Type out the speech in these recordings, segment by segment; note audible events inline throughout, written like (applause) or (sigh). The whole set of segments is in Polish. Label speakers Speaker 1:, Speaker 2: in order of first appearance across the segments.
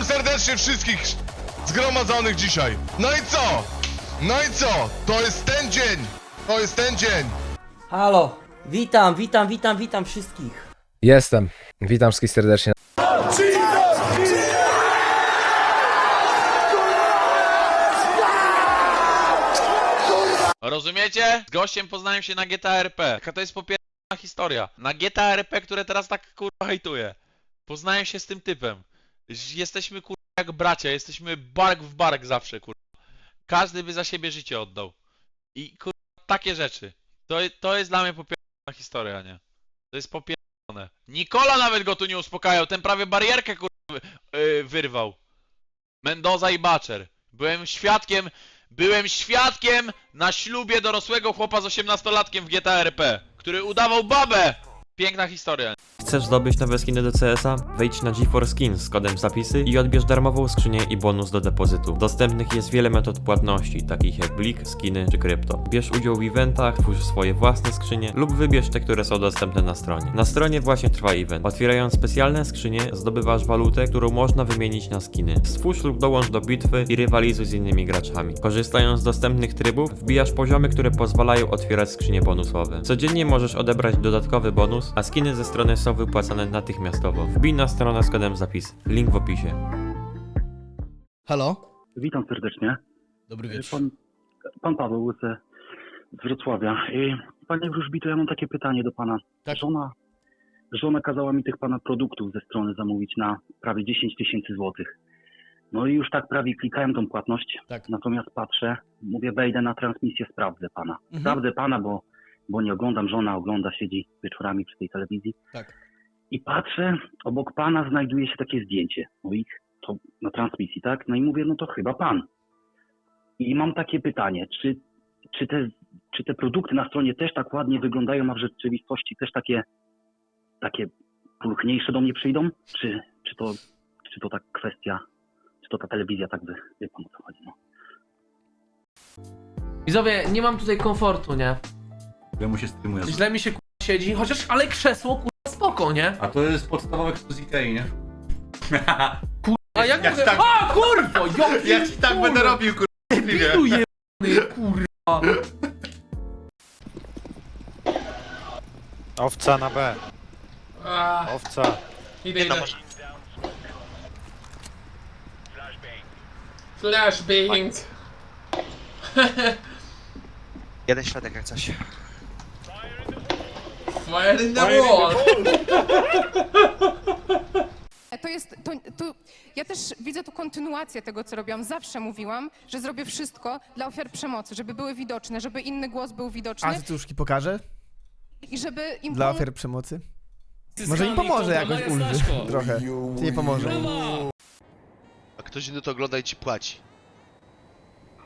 Speaker 1: Witam serdecznie wszystkich zgromadzonych dzisiaj. No i co? No i co? To jest ten dzień. To jest ten dzień.
Speaker 2: Halo, witam, witam, witam, witam wszystkich.
Speaker 3: Jestem. Witam wszystkich serdecznie.
Speaker 4: Rozumiecie? Z gościem poznałem się na GTA RP. Jaka to jest popierana historia. Na GTA RP, które teraz tak kurwa hejtuję. Poznałem się z tym typem. Jesteśmy kurwa jak bracia, jesteśmy bark w bark zawsze kurwa. Każdy by za siebie życie oddał. I kurwa takie rzeczy. To, to jest dla mnie popierana historia, nie? To jest popierane. Nikola nawet go tu nie uspokajał, ten prawie barierkę kurwa yy, wyrwał. Mendoza i Baczer. Byłem świadkiem, byłem świadkiem na ślubie dorosłego chłopa z 18-latkiem w GTA RP, który udawał babę! Piękna historia.
Speaker 5: Chcesz zdobyć nowe skiny do CS-a? Wejdź na GeForce Skins z kodem zapisy i odbierz darmową skrzynię i bonus do depozytu. Dostępnych jest wiele metod płatności, takich jak blik, skiny czy krypto. Bierz udział w eventach, twórz swoje własne skrzynie lub wybierz te, które są dostępne na stronie. Na stronie właśnie trwa event. Otwierając specjalne skrzynie, zdobywasz walutę, którą można wymienić na skiny. Stwórz lub dołącz do bitwy i rywalizuj z innymi graczami. Korzystając z dostępnych trybów, wbijasz poziomy, które pozwalają otwierać skrzynie bonusowe. Codziennie możesz odebrać dodatkowy bonus, a skiny ze strony są wypłacane natychmiastowo. Wbij na stronę z kodem zapis. Link w opisie.
Speaker 6: Halo?
Speaker 7: Witam serdecznie.
Speaker 6: Dobry wieczór.
Speaker 7: Pan, pan Paweł z, z Wrocławia. I, Panie Wróżbito, ja mam takie pytanie do pana.
Speaker 6: Tak.
Speaker 7: Żona, żona kazała mi tych pana produktów ze strony zamówić na prawie 10 tysięcy złotych. No i już tak prawie klikałem tą płatność.
Speaker 6: Tak.
Speaker 7: Natomiast patrzę, mówię, wejdę na transmisję, sprawdzę pana.
Speaker 6: Mhm.
Speaker 7: Sprawdzę pana, bo, bo nie oglądam, żona ogląda, siedzi wieczorami przy tej telewizji.
Speaker 6: Tak.
Speaker 7: I patrzę, obok pana znajduje się takie zdjęcie moich, to na transmisji, tak? No i mówię, no to chyba pan. I mam takie pytanie, czy, czy, te, czy te produkty na stronie też tak ładnie wyglądają, a w rzeczywistości też takie, takie pulchniejsze do mnie przyjdą? Czy, czy, to, czy to tak kwestia, czy to ta telewizja tak wy, wie pan o co chodzi, no?
Speaker 8: Widzowie, nie mam tutaj komfortu, nie?
Speaker 9: mu się streamuje.
Speaker 8: Źle mi się kurwa siedzi, chociaż ale krzesło kurwa spoko, nie?
Speaker 9: A to jest podstawowe z Ikei, nie? (laughs)
Speaker 8: A jak
Speaker 9: Ja
Speaker 8: mogę...
Speaker 9: tak-
Speaker 8: A kurwa! Ja, (laughs)
Speaker 9: Ja ci tak będę robił, kurwa.
Speaker 8: Debilu jebany, kurwa!
Speaker 10: Owca na B.
Speaker 8: Ah,
Speaker 10: Owca.
Speaker 8: idę, idę. Flashbang.
Speaker 10: Jeden świadek jak coś.
Speaker 8: Fire in the wall.
Speaker 11: To jest, to, to, ja też widzę tu kontynuację tego, co robiłam. Zawsze mówiłam, że zrobię wszystko dla ofiar przemocy, żeby były widoczne, żeby inny głos był widoczny
Speaker 6: A cytuszki pokażę?
Speaker 11: i żeby im
Speaker 6: Dla ofiar przemocy? Może im pomoże jakoś ulży trochę. Czy nie pomoże?
Speaker 10: A ktoś inny to ogląda i ci płaci.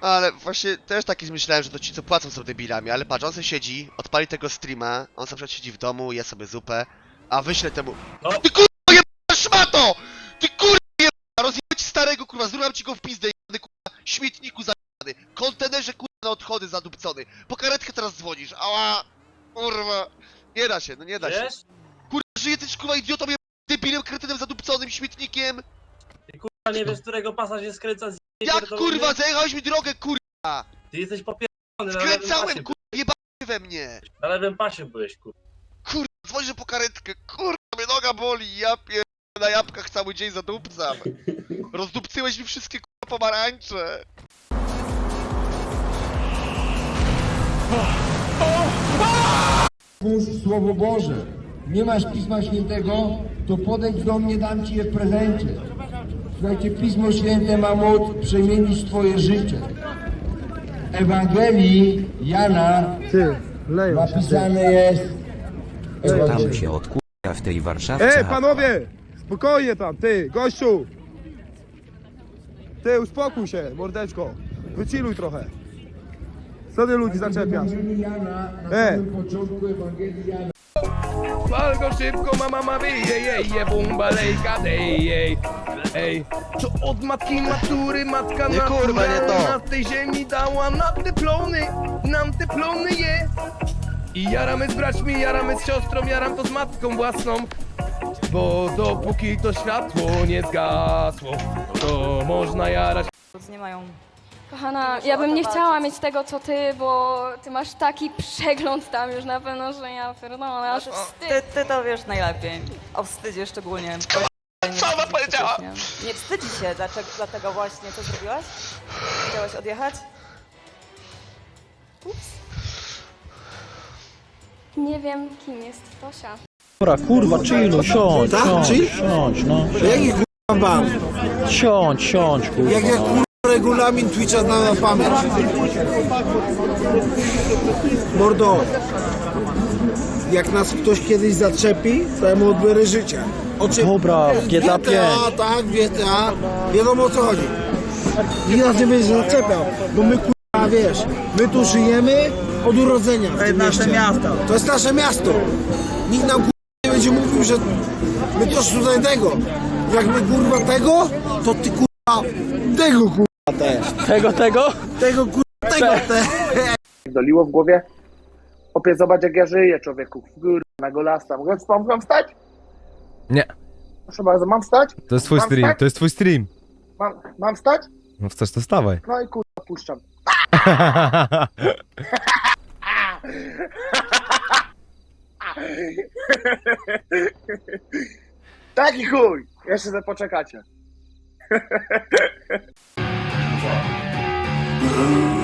Speaker 10: Ale właśnie też taki myślałem, że to ci co płacą są debilami, ale patrz, on sobie siedzi, odpali tego streama, on sobie siedzi w domu, je sobie zupę, a wyślę temu... Ty kurwa jebana szmato! Ty kurwa jebana! Rozjebać ci starego kurwa, zrywam ci go w pizdę jebany kurwa, śmietniku zajebany, kontenerze kurwa na odchody zadupcony, po karetkę teraz dzwonisz, ała! Kurwa! Nie da się, no nie da się. Kurwa, że jesteś kurwa idiotą jeb... debilem, kretynem zadupconym, śmietnikiem!
Speaker 8: Nie wiesz, którego pasa się skręca z
Speaker 10: Jak kurwa, zajechałeś mi drogę, kurwa!
Speaker 8: Ty jesteś popierdolony,
Speaker 10: Skręcałem, kurwa, jebany we mnie!
Speaker 8: Na lewym pasie byłeś, kurwa.
Speaker 10: Kurwa, dzwonię po karetkę, kurwa, mnie noga boli, ja pier... na jabłkach cały dzień zadupcam. Rozdupcyłeś mi wszystkie kurwa pomarańcze.
Speaker 12: Twórz Słowo Boże. Nie masz Pisma Świętego, to podejdź do mnie, dam Ci je w prezencie. Słuchajcie, Pismo Święte ma moc przemienić Twoje życie. Ewangelii Jana napisane jest...
Speaker 10: Tam się odkurza w tej Warszawie.
Speaker 3: Ej, panowie! Spokojnie tam, ty, gościu! Ty, uspokój się, mordeczko. Wyciluj trochę. Co ty ludzi zaczepiasz?
Speaker 12: Ewangelii Jana, na
Speaker 3: E.
Speaker 12: samym początku Ewangelii Jana.
Speaker 3: Pal go szybko, mama ma wyje, jej, je, bumba, lejka, dej, jej. Ej, co od matki matury matka
Speaker 10: Nie, kurwa, nie to.
Speaker 3: na tej ziemi dała nam te plony, nam te plony je. I jaramy z braćmi, jaramy z siostrą, jaram to z matką własną. Bo dopóki to światło nie zgasło, to można jarać.
Speaker 11: Nie mają.
Speaker 13: Kochana, ja bym nie chciała mieć tego co ty, bo ty masz taki przegląd tam już na pewno, że ja pierdolę, aż wstyd.
Speaker 11: Ty, ty to wiesz najlepiej. O wstydzie szczególnie.
Speaker 10: Co ona powiedziała?
Speaker 11: Nie wstydzi się, dlaczego, dlatego właśnie co zrobiłaś? Chciałaś odjechać?
Speaker 13: Nie wiem kim jest Tosia.
Speaker 14: Dobra, kurwa, chillu, siądź, siądź, siądź, no. Jaki kurwa ban? Siądź, siądź, kurwa. Jak ja kurwa regulamin Twitcha znam na pamięć. Mordo, jak nas ktoś kiedyś zaczepi, to ja mu odbiorę życie. Oczy... Dobra, GTA 5. GTA, tak, GTA. Wiadomo o co chodzi. Nikt nas nie będzie zaczepiał, bo my kurwa, wiesz, my tu żyjemy od urodzenia w tym nasze miasto. To jest nasze miasto. Nikt nam kurwa nie będzie mówił, że my też tutaj tego. Jak my kurwa tego, to ty kurwa tego kurwa też. Tego, tego? Tego kurwa tego też.
Speaker 15: Doliło w głowie. Opie, zobacz jak ja żyję, człowieku. Kurwa, na golasa. Mogę mam wstać?
Speaker 3: Nie.
Speaker 15: Proszę bardzo, mam wstać?
Speaker 3: To jest twój
Speaker 15: Mam
Speaker 3: stream,
Speaker 15: wstać?
Speaker 3: to jest twój stream.
Speaker 15: Mam, mam wstać?
Speaker 3: No chcesz to stawaj.
Speaker 15: No i kurwa, puszczam. (laughs) Taki chuj! Jeszcze sobie poczekacie. (laughs)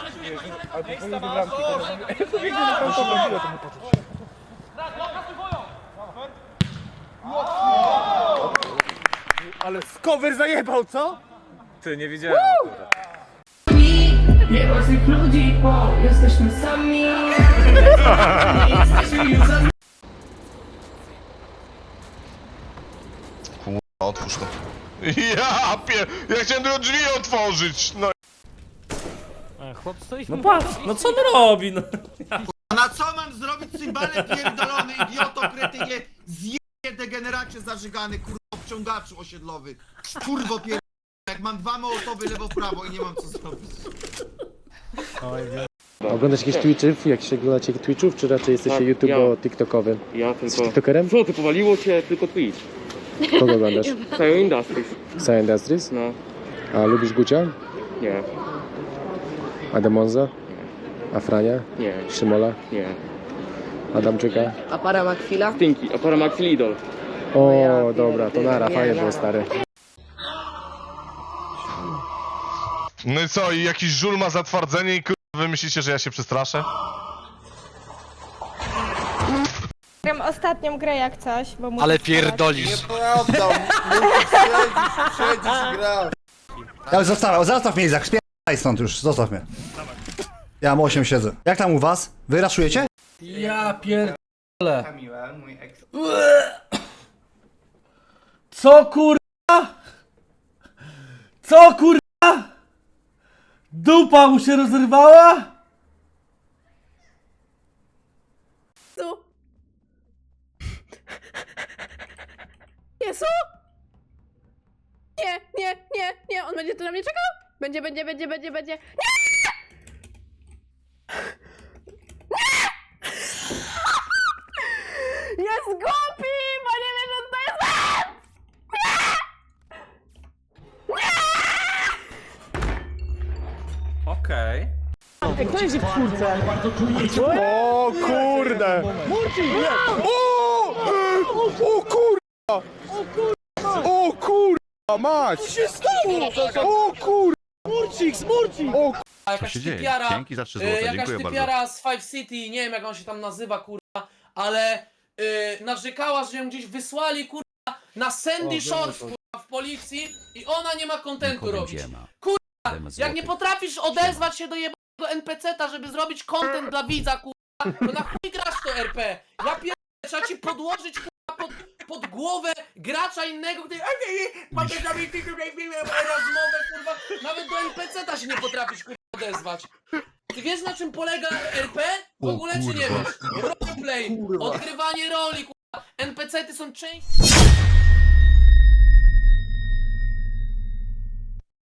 Speaker 14: Ale to powinny bramki, to to więcej na tamtą bramkę, to nie poczuć. Ale skower zajebał, co?
Speaker 9: Ty, nie widziałem.
Speaker 13: Nie ma tych ludzi, bo jesteśmy sami.
Speaker 1: Otwórz to. Ja pier... Ja chciałem tylko drzwi otworzyć, no.
Speaker 8: No patrz, no co on robi, no.
Speaker 15: Na co mam zrobić cymbale pierdolony, idioto, kretynie, zjebie degeneracie zażygany, kurwa, obciągaczu osiedlowy. Kurwo pierdolony, jak mam dwa mołotowy lewo prawo i nie mam co zrobić.
Speaker 14: Oglądasz jakieś Twitchów? Jak się oglądacie Twitchów, czy raczej jesteście YouTube'o-TikTokowym?
Speaker 16: Ja
Speaker 14: Jesteś TikTokerem?
Speaker 16: Co, ty powaliło cię tylko Twitch.
Speaker 14: Kogo oglądasz?
Speaker 16: Sayo Industries.
Speaker 14: Science Industries?
Speaker 16: No,
Speaker 14: A lubisz Gucia?
Speaker 16: nie,
Speaker 14: A Demonza? A Frania?
Speaker 16: nie,
Speaker 14: Szymola?
Speaker 16: nie.
Speaker 14: Adamczyka?
Speaker 11: A para ma chwila?
Speaker 16: Stinky, a Paramax Lidl.
Speaker 14: O, dobra, to nara, fajnie było stary.
Speaker 1: No i co, i jakiś żul ma zatwardzenie i wy myślicie, że ja się przestraszę?
Speaker 13: Gram ostatnią grę jak coś, bo muszę
Speaker 4: Ale pierdolisz.
Speaker 15: Ale zostaw, zostaw mnie Izak, spierdaj stąd już, zostaw mnie. Ja mam 8 siedzę. Jak tam u was? Wy raszujecie?
Speaker 8: Ja pierdolę. Co kurwa? Co kurwa? Dupa mu się rozerwała?
Speaker 13: Jezu! Nie, nie, nie, nie, on będzie tu na mnie czekał? Będzie, będzie, będzie, będzie, będzie. Nie! Nie! Jest głupi, bo nie wie, że to jest on!
Speaker 9: Okej.
Speaker 14: O kurde! O! O kurwa! O kurwa, mać! Co się stało? O kurwa! Smurcik, smurcik! O
Speaker 8: A jakaś typiara,
Speaker 9: Dzięki za 3
Speaker 8: y, jakaś typiara z Five City, nie wiem jak on się tam nazywa kurwa, ale y, narzekała, że ją gdzieś wysłali kurwa na Sandy Shores kurwa w policji i ona nie ma kontentu robić. Kurwa Jak nie potrafisz odezwać się do jebanego NPC-ta, żeby zrobić content dla widza, kurwa, to na chuj grasz to RP? Ja pierdolę, trzeba ci podłożyć, kurwa, pod, pod głowę gracza innego, który mogę zrobić rozmowę, kurwa, nawet do NPC-ta się nie potrafisz, kurwa, odezwać. Ty wiesz na czym polega RP? W ogóle czy nie wiesz? Roleplay, odgrywanie roli, kurwa. NPC-ty są częścią...